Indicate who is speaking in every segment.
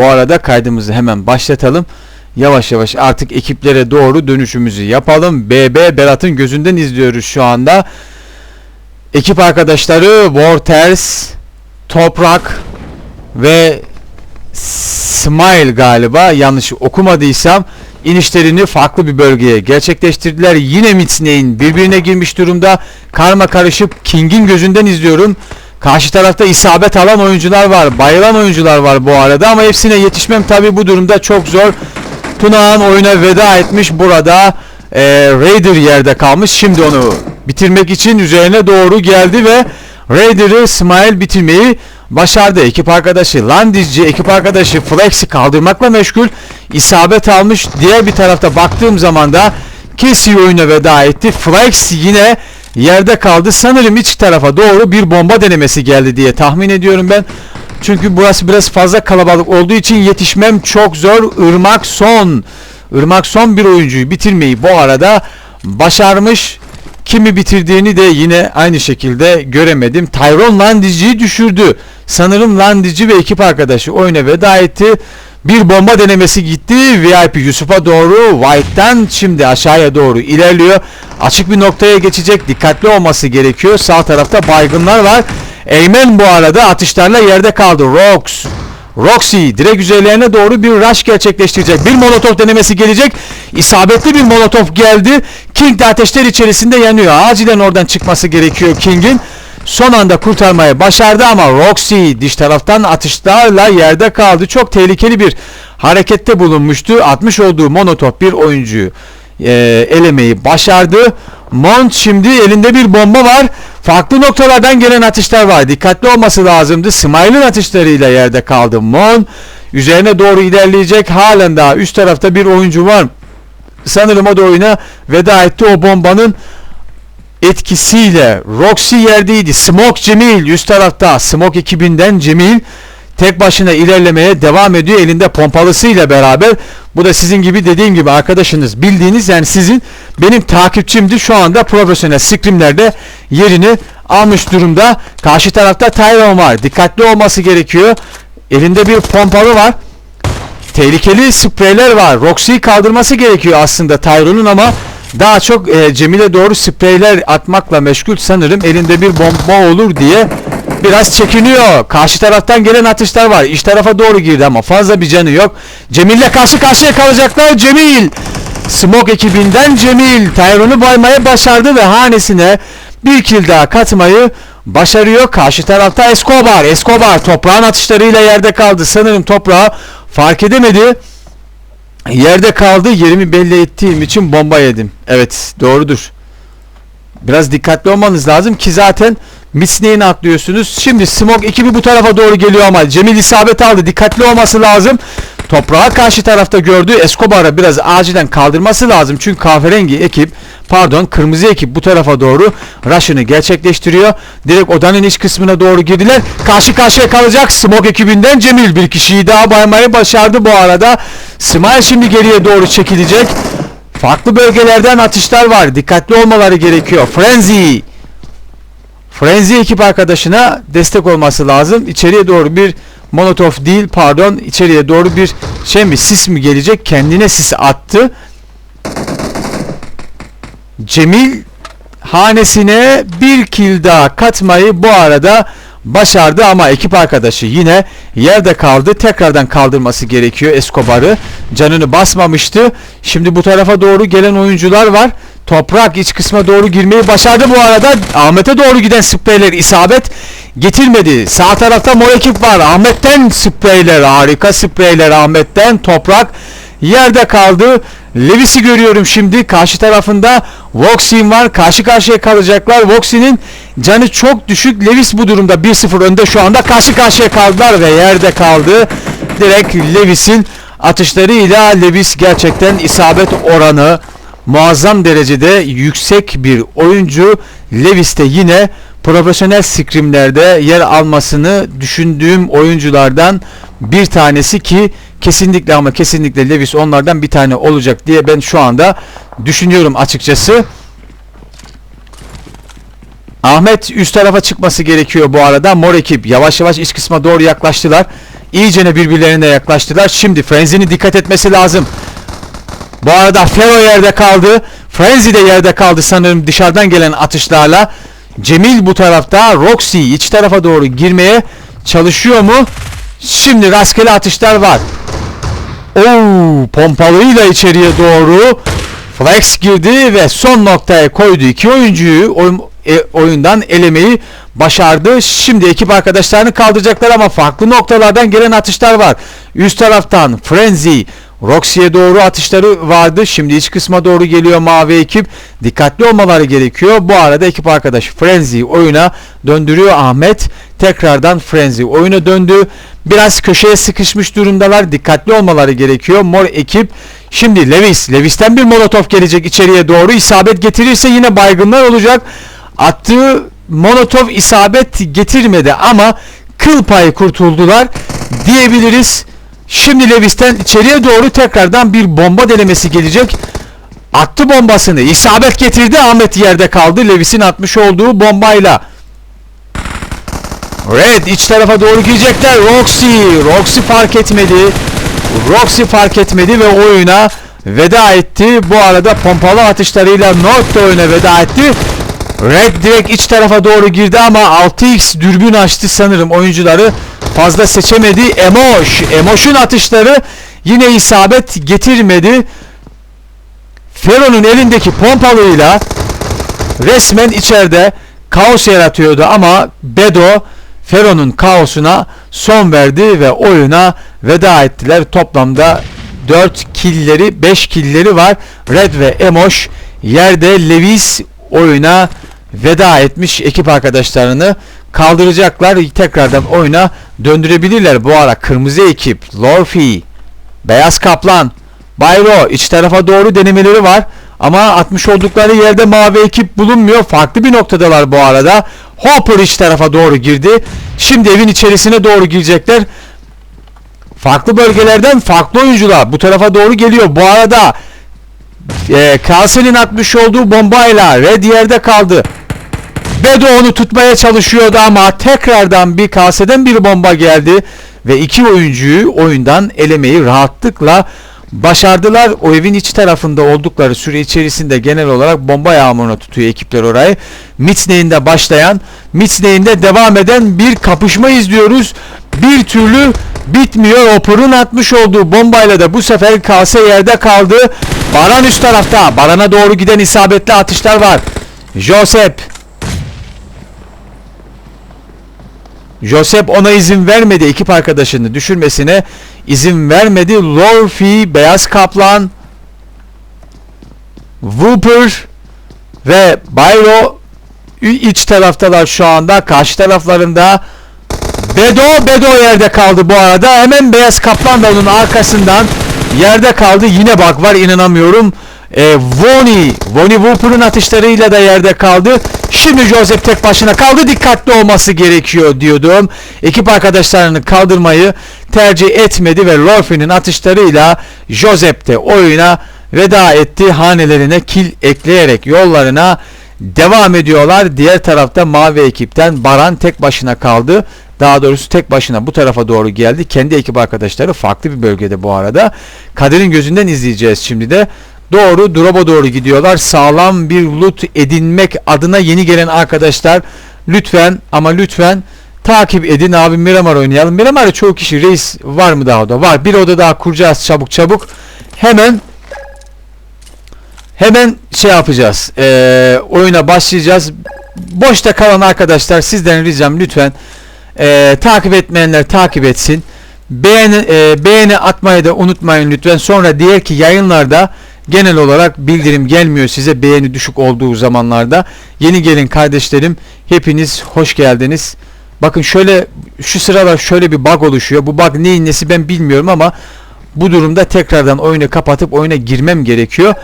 Speaker 1: Bu arada kaydımızı hemen başlatalım. Yavaş yavaş artık ekiplere doğru dönüşümüzü yapalım. BB Berat'ın gözünden izliyoruz şu anda. Ekip arkadaşları Vorters, Toprak ve Smile galiba yanlış okumadıysam inişlerini farklı bir bölgeye gerçekleştirdiler. Yine Mitzney'in birbirine girmiş durumda. Karma karışıp King'in gözünden izliyorum. Karşı tarafta isabet alan oyuncular var. Bayılan oyuncular var bu arada ama hepsine yetişmem tabi bu durumda çok zor. Tunağan oyuna veda etmiş burada. Ee, Raider yerde kalmış. Şimdi onu bitirmek için üzerine doğru geldi ve Raider'ı Smile bitirmeyi başardı. Ekip arkadaşı Landizci, ekip arkadaşı Flex'i kaldırmakla meşgul. isabet almış. Diğer bir tarafta baktığım zaman da Casey oyuna veda etti. Flex yine yerde kaldı. Sanırım iç tarafa doğru bir bomba denemesi geldi diye tahmin ediyorum ben. Çünkü burası biraz fazla kalabalık olduğu için yetişmem çok zor. Irmak son. Irmak son bir oyuncuyu bitirmeyi bu arada başarmış. Kimi bitirdiğini de yine aynı şekilde göremedim. Tyrone Landici'yi düşürdü. Sanırım Landici ve ekip arkadaşı oyuna veda etti. Bir bomba denemesi gitti. VIP Yusuf'a doğru White'tan şimdi aşağıya doğru ilerliyor. Açık bir noktaya geçecek. Dikkatli olması gerekiyor. Sağ tarafta baygınlar var. Eymen bu arada atışlarla yerde kaldı. Rox Roxy direkt üzerlerine doğru bir rush gerçekleştirecek. Bir molotof denemesi gelecek. İsabetli bir molotof geldi. King de ateşler içerisinde yanıyor. Acilen oradan çıkması gerekiyor King'in. Son anda kurtarmayı başardı ama Roxy diş taraftan atışlarla yerde kaldı. Çok tehlikeli bir harekette bulunmuştu. Atmış olduğu monotop bir oyuncuyu e, elemeyi başardı. Mont şimdi elinde bir bomba var. Farklı noktalardan gelen atışlar var. Dikkatli olması lazımdı. Smile'ın atışlarıyla yerde kaldı. Mon üzerine doğru ilerleyecek. Halen daha üst tarafta bir oyuncu var. Sanırım o da oyuna veda etti. O bombanın etkisiyle Roxy yerdeydi. Smoke Cemil üst tarafta. Smoke ekibinden Cemil tek başına ilerlemeye devam ediyor elinde pompalısıyla beraber. Bu da sizin gibi dediğim gibi arkadaşınız bildiğiniz yani sizin benim takipçimdi şu anda profesyonel scrimlerde yerini almış durumda. Karşı tarafta Tyrone var. Dikkatli olması gerekiyor. Elinde bir pompalı var. Tehlikeli spreyler var. Roxy'yi kaldırması gerekiyor aslında Tyrone'un ama daha çok e, Cemil'e doğru spreyler atmakla meşgul sanırım elinde bir bomba olur diye biraz çekiniyor. Karşı taraftan gelen atışlar var. İç tarafa doğru girdi ama fazla bir canı yok. Cemil'le karşı karşıya kalacaklar. Cemil! Smoke ekibinden Cemil Tyrone'u baymaya başardı ve hanesine bir kill daha katmayı başarıyor. Karşı tarafta Escobar. Escobar toprağın atışlarıyla yerde kaldı. Sanırım toprağı fark edemedi. Yerde kaldı. Yerimi belli ettiğim için bomba yedim. Evet doğrudur. Biraz dikkatli olmanız lazım ki zaten Misne'yi atlıyorsunuz. Şimdi Smoke ekibi bu tarafa doğru geliyor ama Cemil isabet aldı. Dikkatli olması lazım. Toprağı karşı tarafta gördü. Escobar'a biraz acilen kaldırması lazım. Çünkü kahverengi ekip pardon kırmızı ekip bu tarafa doğru rush'ını gerçekleştiriyor. Direkt odanın iç kısmına doğru girdiler. Karşı karşıya kalacak Smoke ekibinden Cemil bir kişiyi daha baymayı başardı bu arada. Smile şimdi geriye doğru çekilecek. Farklı bölgelerden atışlar var. Dikkatli olmaları gerekiyor. Frenzy Frenzy ekip arkadaşına destek olması lazım. İçeriye doğru bir Molotov değil pardon içeriye doğru bir şey mi sis mi gelecek kendine sis attı. Cemil hanesine bir kill daha katmayı bu arada başardı ama ekip arkadaşı yine yerde kaldı. Tekrardan kaldırması gerekiyor Escobar'ı. Canını basmamıştı. Şimdi bu tarafa doğru gelen oyuncular var. Toprak iç kısma doğru girmeyi başardı bu arada. Ahmet'e doğru giden spreyler isabet getirmedi. Sağ tarafta mor ekip var. Ahmet'ten spreyler harika spreyler Ahmet'ten. Toprak yerde kaldı. Levis'i görüyorum şimdi. Karşı tarafında Voxin var. Karşı karşıya kalacaklar. Voxin'in canı çok düşük. Levis bu durumda 1-0 önde şu anda. Karşı karşıya kaldılar ve yerde kaldı. Direkt Levis'in atışlarıyla Levis gerçekten isabet oranı muazzam derecede yüksek bir oyuncu. Levis de yine profesyonel scrimlerde yer almasını düşündüğüm oyunculardan bir tanesi ki kesinlikle ama kesinlikle Levis onlardan bir tane olacak diye ben şu anda düşünüyorum açıkçası. Ahmet üst tarafa çıkması gerekiyor bu arada. Mor ekip yavaş yavaş iç kısma doğru yaklaştılar. iyicene birbirlerine yaklaştılar. Şimdi Frenzy'nin dikkat etmesi lazım. Bu arada Fero yerde kaldı. Frenzy de yerde kaldı sanırım dışarıdan gelen atışlarla. Cemil bu tarafta. Roxy iç tarafa doğru girmeye çalışıyor mu? Şimdi rastgele atışlar var. Oo, pompalıyla içeriye doğru Flex girdi ve son noktaya koydu. İki oyuncuyu oyun, e, oyundan elemeyi başardı. Şimdi ekip arkadaşlarını kaldıracaklar ama farklı noktalardan gelen atışlar var. Üst taraftan Frenzy Roxy'ye doğru atışları vardı. Şimdi iç kısma doğru geliyor mavi ekip. Dikkatli olmaları gerekiyor. Bu arada ekip arkadaş Frenzy oyuna döndürüyor Ahmet. Tekrardan Frenzy oyuna döndü. Biraz köşeye sıkışmış durumdalar. Dikkatli olmaları gerekiyor. Mor ekip Şimdi Levis. Levis'ten bir molotof gelecek içeriye doğru. İsabet getirirse yine baygınlar olacak. Attığı molotof isabet getirmedi ama kıl payı kurtuldular diyebiliriz. Şimdi Levis'ten içeriye doğru tekrardan bir bomba denemesi gelecek. Attı bombasını. isabet getirdi. Ahmet yerde kaldı. Levis'in atmış olduğu bombayla. Red iç tarafa doğru girecekler. Roxy. Roxy fark etmedi. Roxy fark etmedi ve oyuna veda etti. Bu arada pompalı atışlarıyla North da oyuna veda etti. Red direkt iç tarafa doğru girdi ama 6x dürbün açtı sanırım oyuncuları fazla seçemedi. Emoş, Emoş'un atışları yine isabet getirmedi. Fero'nun elindeki pompalıyla resmen içeride kaos yaratıyordu ama Bedo Fero'nun kaosuna son verdi ve oyuna veda ettiler. Toplamda 4 killeri 5 killeri var. Red ve Emoş yerde Levis oyuna veda etmiş ekip arkadaşlarını kaldıracaklar. Tekrardan oyuna döndürebilirler. Bu ara kırmızı ekip Lorfi, Beyaz Kaplan, Bayro iç tarafa doğru denemeleri var. Ama atmış oldukları yerde mavi ekip bulunmuyor. Farklı bir noktadalar bu arada. Hopper iç tarafa doğru girdi. Şimdi evin içerisine doğru girecekler. Farklı bölgelerden farklı oyuncular bu tarafa doğru geliyor. Bu arada e, Kalsel'in atmış olduğu bombayla Red yerde kaldı. Bedo onu tutmaya çalışıyordu ama tekrardan bir kaseden bir bomba geldi ve iki oyuncuyu oyundan elemeyi rahatlıkla başardılar. O evin iç tarafında oldukları süre içerisinde genel olarak bomba yağmuruna tutuyor ekipler orayı. Mitzney'inde başlayan, Mitzney'inde devam eden bir kapışma izliyoruz. Bir türlü bitmiyor. Opor'un atmış olduğu bombayla da bu sefer kase yerde kaldı. Baran üst tarafta. Baran'a doğru giden isabetli atışlar var. Josep Josep ona izin vermedi ekip arkadaşını düşürmesine izin vermedi. Lorfi, Beyaz Kaplan, Whooper ve Bayro iç taraftalar şu anda. Karşı taraflarında Bedo, Bedo yerde kaldı bu arada. Hemen Beyaz Kaplan da onun arkasından yerde kaldı. Yine bak var inanamıyorum. E, Voni, Voni Whooper'ın atışlarıyla da yerde kaldı. Şimdi Joseph tek başına kaldı. Dikkatli olması gerekiyor diyordum. Ekip arkadaşlarını kaldırmayı tercih etmedi ve Lorfi'nin atışlarıyla Joseph de oyuna veda etti. Hanelerine kil ekleyerek yollarına devam ediyorlar. Diğer tarafta mavi ekipten Baran tek başına kaldı. Daha doğrusu tek başına bu tarafa doğru geldi. Kendi ekip arkadaşları farklı bir bölgede bu arada. Kadir'in gözünden izleyeceğiz şimdi de. Doğru drop'a doğru gidiyorlar. Sağlam bir loot edinmek adına yeni gelen arkadaşlar lütfen ama lütfen takip edin abi Miramar oynayalım. Miramar'da çoğu kişi reis var mı daha da? Var. Bir oda daha kuracağız çabuk çabuk. Hemen hemen şey yapacağız. Ee, oyuna başlayacağız. Boşta kalan arkadaşlar sizden ricam lütfen ee, takip etmeyenler takip etsin. Beğeni, e, beğeni atmayı da unutmayın lütfen. Sonra diğer ki yayınlarda genel olarak bildirim gelmiyor size beğeni düşük olduğu zamanlarda. Yeni gelin kardeşlerim hepiniz hoş geldiniz. Bakın şöyle şu sıralar şöyle bir bug oluşuyor. Bu bug neyin nesi ben bilmiyorum ama bu durumda tekrardan oyunu kapatıp oyuna girmem gerekiyor.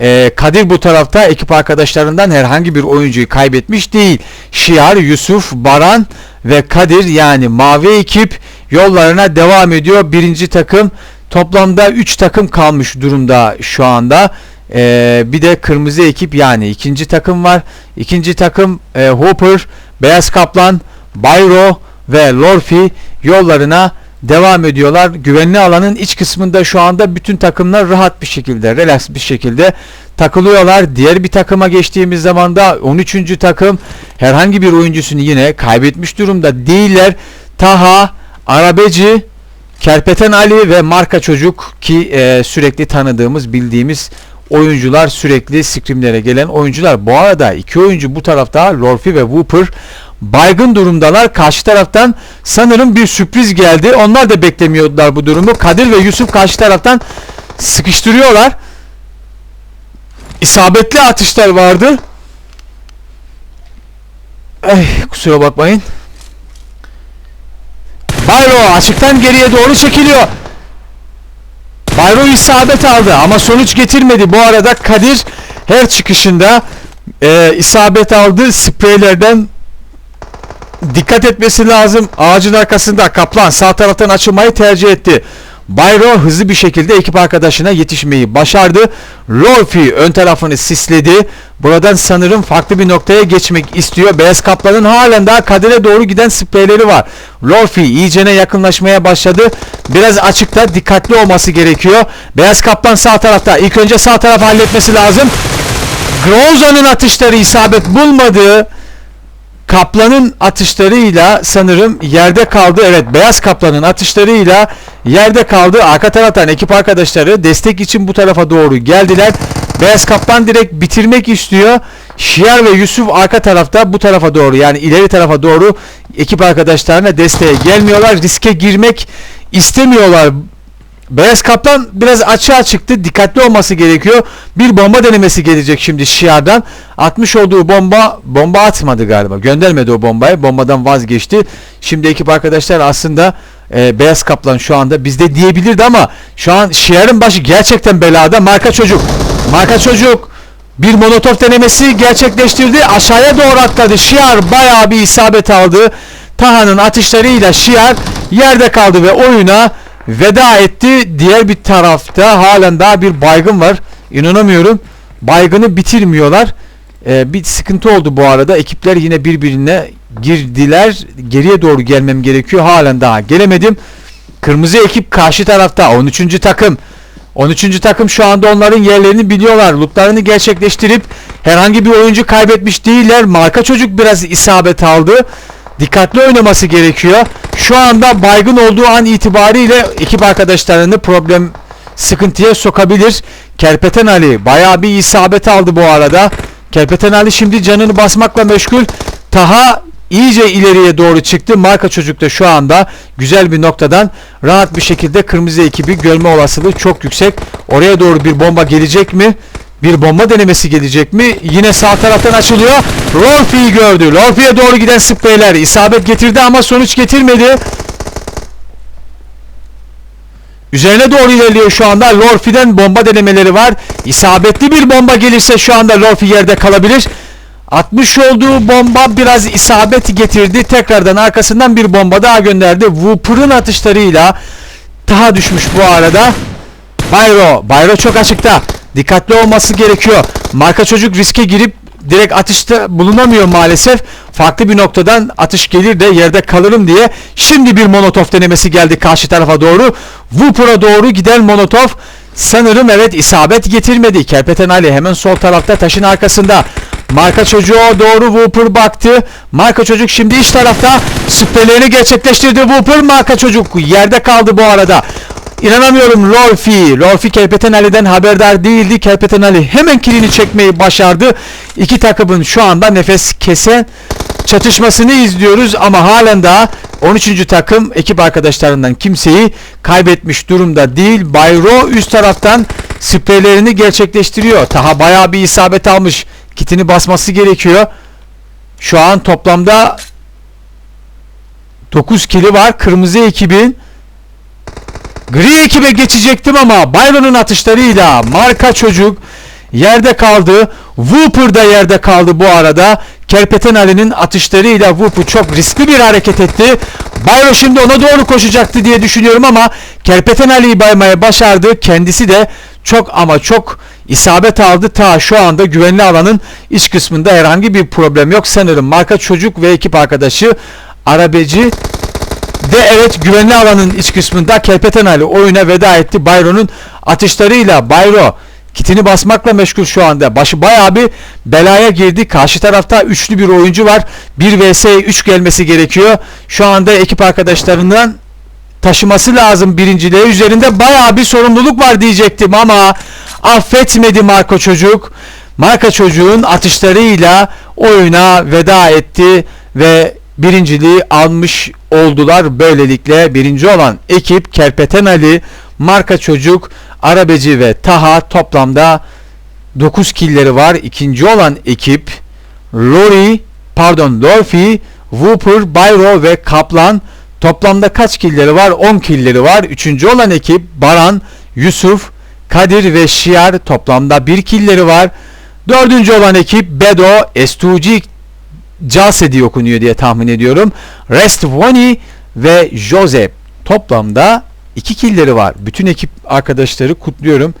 Speaker 1: Ee, Kadir bu tarafta ekip arkadaşlarından herhangi bir oyuncuyu kaybetmiş değil. Şiar, Yusuf, Baran ve Kadir yani mavi ekip yollarına devam ediyor. Birinci takım toplamda 3 takım kalmış durumda şu anda. Ee, bir de kırmızı ekip yani ikinci takım var. İkinci takım e, Hopper, Beyaz Kaplan, Bayro ve Lorfi yollarına devam ediyorlar. Güvenli alanın iç kısmında şu anda bütün takımlar rahat bir şekilde, relax bir şekilde takılıyorlar. Diğer bir takıma geçtiğimiz zaman da 13. takım herhangi bir oyuncusunu yine kaybetmiş durumda değiller. Taha, Arabeci, Kerpeten Ali ve Marka Çocuk ki e, sürekli tanıdığımız, bildiğimiz oyuncular sürekli scrimlere gelen oyuncular. Bu arada iki oyuncu bu tarafta Lorfi ve Whooper baygın durumdalar. Karşı taraftan sanırım bir sürpriz geldi. Onlar da beklemiyorlar bu durumu. Kadir ve Yusuf karşı taraftan sıkıştırıyorlar. İsabetli atışlar vardı. Ay, kusura bakmayın. Bayro açıktan geriye doğru çekiliyor. Bayro isabet aldı ama sonuç getirmedi. Bu arada Kadir her çıkışında e, isabet aldı. Spreylerden dikkat etmesi lazım. Ağacın arkasında Kaplan sağ taraftan açılmayı tercih etti. Bayro hızlı bir şekilde ekip arkadaşına yetişmeyi başardı. Rolfi ön tarafını sisledi. Buradan sanırım farklı bir noktaya geçmek istiyor. Beyaz Kaplan'ın halen daha kadere doğru giden spreyleri var. Rolfi iyicene yakınlaşmaya başladı. Biraz açıkta dikkatli olması gerekiyor. Beyaz Kaplan sağ tarafta. İlk önce sağ tarafı halletmesi lazım. Groza'nın atışları isabet bulmadı. Kaplan'ın atışlarıyla sanırım yerde kaldı. Evet Beyaz Kaplan'ın atışlarıyla yerde kaldı. Arka taraftan ekip arkadaşları destek için bu tarafa doğru geldiler. Beyaz Kaplan direkt bitirmek istiyor. Şiar ve Yusuf arka tarafta bu tarafa doğru yani ileri tarafa doğru ekip arkadaşlarına desteğe gelmiyorlar. Riske girmek istemiyorlar. Beyaz Kaplan biraz açığa çıktı. Dikkatli olması gerekiyor. Bir bomba denemesi gelecek şimdi Şiar'dan. Atmış olduğu bomba bomba atmadı galiba. Göndermedi o bombayı. Bombadan vazgeçti. Şimdi ekip arkadaşlar aslında e, Beyaz Kaplan şu anda bizde diyebilirdi ama şu an Şiar'ın başı gerçekten belada. Marka çocuk. Marka çocuk bir monotof denemesi gerçekleştirdi. Aşağıya doğru atladı. Şiar bayağı bir isabet aldı. Taha'nın atışlarıyla Şiar yerde kaldı ve oyuna veda etti. Diğer bir tarafta halen daha bir baygın var. İnanamıyorum. Baygını bitirmiyorlar. Ee, bir sıkıntı oldu bu arada. Ekipler yine birbirine girdiler. Geriye doğru gelmem gerekiyor. Halen daha gelemedim. Kırmızı ekip karşı tarafta. 13. takım. 13. takım şu anda onların yerlerini biliyorlar. Lootlarını gerçekleştirip herhangi bir oyuncu kaybetmiş değiller. Marka çocuk biraz isabet aldı. Dikkatli oynaması gerekiyor. Şu anda baygın olduğu an itibariyle ekip arkadaşlarını problem sıkıntıya sokabilir. Kerpeten Ali bayağı bir isabet aldı bu arada. Kerpeten Ali şimdi canını basmakla meşgul. Taha iyice ileriye doğru çıktı. Marka çocuk da şu anda güzel bir noktadan rahat bir şekilde kırmızı ekibi görme olasılığı çok yüksek. Oraya doğru bir bomba gelecek mi? Bir bomba denemesi gelecek mi? Yine sağ taraftan açılıyor. Rolfi'yi gördü. Rolfi'ye doğru giden spreyler isabet getirdi ama sonuç getirmedi. Üzerine doğru ilerliyor şu anda. Lorfi'den bomba denemeleri var. İsabetli bir bomba gelirse şu anda Lorfi yerde kalabilir. Atmış olduğu bomba biraz isabet getirdi. Tekrardan arkasından bir bomba daha gönderdi. Whooper'ın atışlarıyla daha düşmüş bu arada. Bayro. Bayro çok açıkta. Dikkatli olması gerekiyor. Marka çocuk riske girip direkt atışta bulunamıyor maalesef. Farklı bir noktadan atış gelir de yerde kalırım diye. Şimdi bir monotof denemesi geldi karşı tarafa doğru. Whooper'a doğru giden monotof sanırım evet isabet getirmedi. Kerpeten Ali hemen sol tarafta taşın arkasında. Marka çocuğa doğru Whooper baktı. Marka çocuk şimdi iç tarafta spreylerini gerçekleştirdi. Whooper marka çocuk yerde kaldı bu arada. İnanamıyorum Lorfi. Lorfi Kerpeten Ali'den haberdar değildi. Kerpeten Ali hemen kilini çekmeyi başardı. İki takımın şu anda nefes kesen çatışmasını izliyoruz ama halen daha 13. takım ekip arkadaşlarından kimseyi kaybetmiş durumda değil. Bayro üst taraftan spreylerini gerçekleştiriyor. Taha bayağı bir isabet almış. Kitini basması gerekiyor. Şu an toplamda 9 kili var. Kırmızı ekibin Gri ekibe geçecektim ama Byron'un atışlarıyla marka çocuk yerde kaldı. Whooper da yerde kaldı bu arada. Kerpeten Ali'nin atışlarıyla Whooper çok riskli bir hareket etti. Byron şimdi ona doğru koşacaktı diye düşünüyorum ama Kerpeten Ali'yi baymaya başardı. Kendisi de çok ama çok isabet aldı. Ta şu anda güvenli alanın iç kısmında herhangi bir problem yok. Sanırım marka çocuk ve ekip arkadaşı arabeci Ve evet güvenli alanın iç kısmında Kelpeten Ali oyuna veda etti. Bayro'nun atışlarıyla Bayro kitini basmakla meşgul şu anda. Başı bayağı bir belaya girdi. Karşı tarafta üçlü bir oyuncu var. 1 vs 3 gelmesi gerekiyor. Şu anda ekip arkadaşlarından taşıması lazım birinciliğe. Üzerinde bayağı bir sorumluluk var diyecektim ama affetmedi Marco Çocuk. Marka çocuğun atışlarıyla oyuna veda etti ve birinciliği almış oldular. Böylelikle birinci olan ekip Kerpeten Ali, Marka Çocuk, Arabeci ve Taha toplamda 9 killeri var. İkinci olan ekip Rory, pardon Dorfi, Whooper, Bayro ve Kaplan toplamda kaç killeri var? 10 killeri var. Üçüncü olan ekip Baran, Yusuf, Kadir ve Şiar toplamda 1 killeri var. Dördüncü olan ekip Bedo, Estuci, Case diye okunuyor diye tahmin ediyorum. Restvoni ve Josep toplamda 2 killeri var. Bütün ekip arkadaşları kutluyorum.